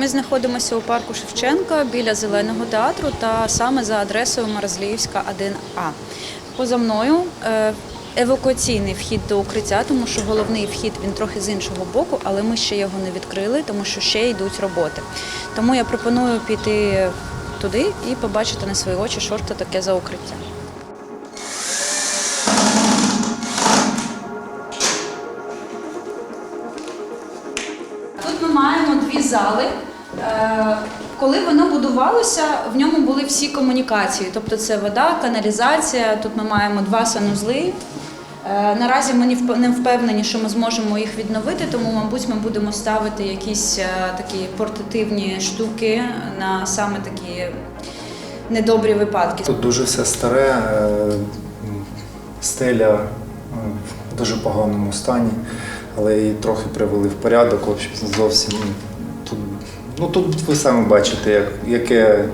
Ми знаходимося у парку Шевченка біля зеленого театру та саме за адресою Маразліївська 1А. Поза мною е, евакуаційний вхід до укриття, тому що головний вхід він трохи з іншого боку, але ми ще його не відкрили, тому що ще йдуть роботи. Тому я пропоную піти туди і побачити на свої очі, що це таке за укриття. Тут ми маємо дві зали. Е, Коли воно будувалося, в ньому були всі комунікації, тобто це вода, каналізація. Тут ми маємо два санузли. Е, Наразі ми не впевнені, що ми зможемо їх відновити, тому, мабуть, ми будемо ставити якісь е, такі портативні штуки на саме такі недобрі випадки. Тут дуже все старе, стеля в дуже поганому стані, але її трохи привели в порядок. Зовсім тут, ну, тут ви самі бачите, як, яке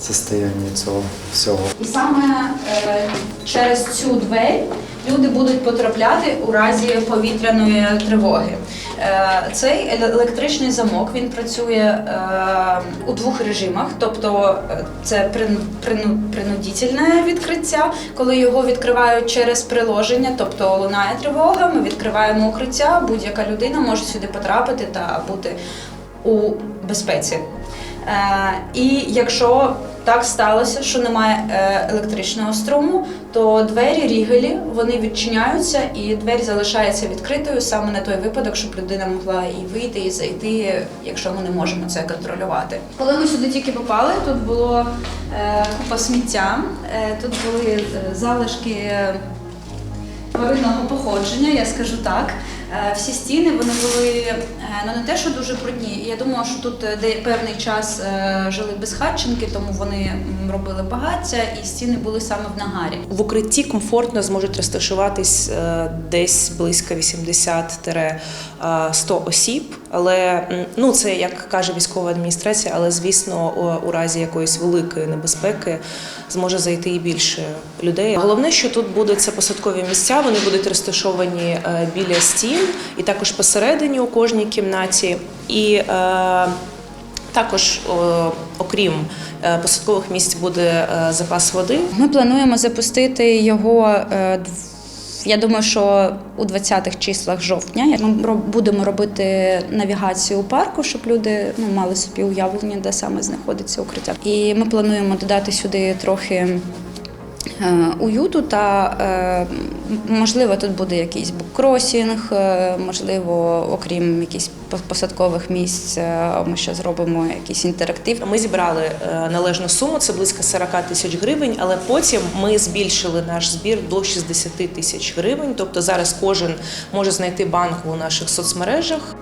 состояння цього всього. І саме е, через цю двері люди будуть потрапляти у разі повітряної тривоги. Е, цей електричний замок він працює е, у двох режимах, тобто е, це прин- прину- принудительне відкриття, коли його відкривають через приложення, тобто лунає тривога, ми відкриваємо укриття, будь-яка людина може сюди потрапити та бути у безпеці. Е, і якщо так сталося, що немає е, електричного струму, то двері рігелі вони відчиняються, і двері залишається відкритою саме на той випадок, щоб людина могла і вийти, і зайти, якщо ми не можемо це контролювати. Коли ми сюди тільки попали, тут було е, купа сміття, тут були залишки тваринного походження, я скажу так. Е, Всі стіни вони були е, ну не те, що дуже брудні. Я думала, що тут е, де певний час жили безхатченки, тому вони робили багаття, і стіни були саме в нагарі. В укритті комфортно зможуть розташуватись десь близько 80-100 осіб. Але ну це як каже військова адміністрація, але звісно, у- разі якоїсь великої небезпеки зможе зайти і більше людей. Головне, що тут будуть це посадкові місця. Вони будуть розташовані біля стін і також посередині у кожній кімнаті. І е, також, окрім е, посадкових місць, буде е, запас води. Ми плануємо запустити його. е, Я думаю, що у 20-х числах жовтня ми будемо робити навігацію у парку, щоб люди ну, мали собі уявлення, де саме знаходиться укриття. І ми плануємо додати сюди трохи уюту та е, можливо тут буде якийсь буккросінг, е, можливо, окрім якихось по- посадкових місць, е, ми ще зробимо якийсь інтерактив. Ми зібрали е, належну суму, це близько 40 тисяч гривень, але потім ми збільшили наш збір до 60 тисяч гривень. Тобто зараз кожен може знайти банку у наших соцмережах.